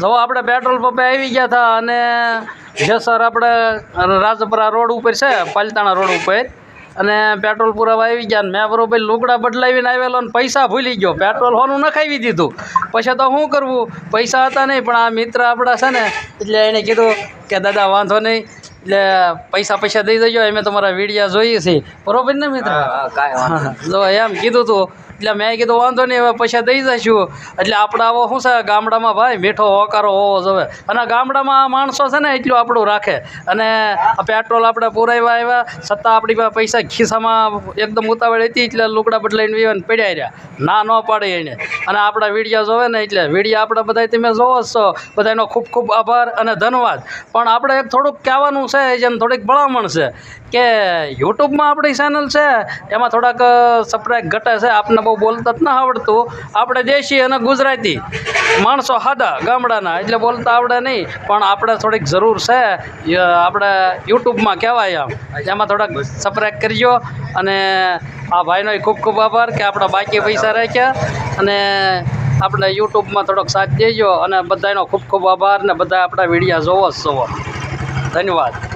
જો આપણે પેટ્રોલ પંપે આવી ગયા હતા અને જેસર આપણે રાજપરા રોડ ઉપર છે પાલતાણા રોડ ઉપર. અને પેટ્રોલ પુરાવા આવી ગયા ને મેં બરોબર લુગડા બદલાવીને આવેલો ને પૈસા ભૂલી ગયો. પેટ્રોલ હોનું નખાવી દીધું. પછી તો શું કરવું? પૈસા હતા નહીં પણ આ મિત્ર આપણા છે ને એટલે એણે કીધું કે દાદા વાંધો નહીં. એટલે પૈસા પૈસા દઈ દેજો મેં તમારા વિડીયા જોઈએ છીએ. બરોબર ને મિત્ર? જો એમ કીધું તું એટલે મેં કીધું, વાંધો નહીં, હવે પૈસા દઈ જઈશું એટલે આપણે આવો શું છે, ગામડામાં ભાઈ, મીઠો હોકારો હોવો જોવે અને ગામડામાં માણસો છે ને, એટલું આપણું રાખે. અને પેટ્રોલ આપણે પુરાવ્યા આવ્યા, છતાં આપણી પાસે પૈસા ખિસ્સામાં એકદમ ઉતાવળ હતી, એટલે લુગડા બદલાઈને વિવાને પડ્યા રહ્યા. ના, ન પાડે એને. અને આપણા વીડિયો જોવે ને, એટલે વીડિયો આપણે બધા તમે જોવો જ છો. બધાનો ખૂબ ખૂબ આભાર અને ધન્યવાદ. પણ આપણે એક થોડુંક કહેવાનું છે જેમ થોડીક ભલામણ છે, કે યુટ્યુબમાં આપણી ચેનલ છે, એમાં થોડાક સબસ્ક્રાઈબ ઘટે છે, આપને બહુ બોલતા જ ના આવડતું. આપણે દેશી અને ગુજરાતી. માણસો હાદા ગામડાના, એટલે બોલતા આવડે નહીં. પણ આપણે થોડીક જરૂર છે આપણે યુટ્યુબમાં કહેવાય આમ. એમાં થોડાક સપ્રાઈક કરજો. અને આ ભાઈનો ખૂબ ખૂબ આભાર કે આપણા બાકી પૈસા રાખ્યા. અને આપણે યુટ્યુબમાં થોડોક સાથ દેજો. અને બધાનો ખૂબ ખૂબ આભાર ને બધા આપણા વિડીયા જોવો જ જોવો. ધન્યવાદ.